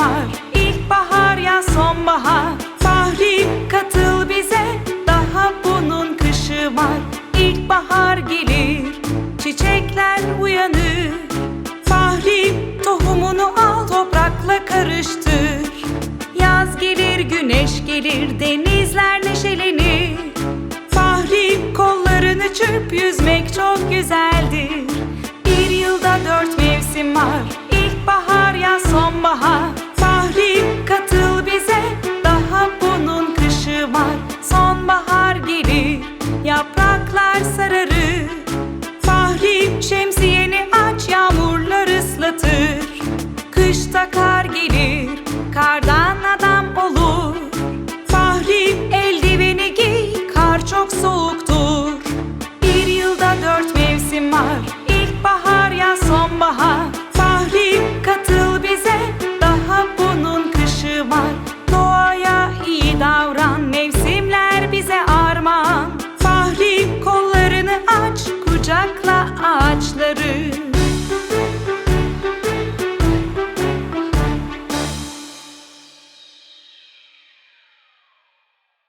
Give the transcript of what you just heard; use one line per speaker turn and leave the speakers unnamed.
var. İlkbahar ya sonbahar. Fahri katıl bize Daha bunun kışı var. İlkbahar gelir Çiçekler uyanır. Fahri tohumunu al Toprakla karıştır. Yaz gelir güneş gelir Denizler neşelenir. Fahri kollarını çırp Yüzmek çok güzel. mimar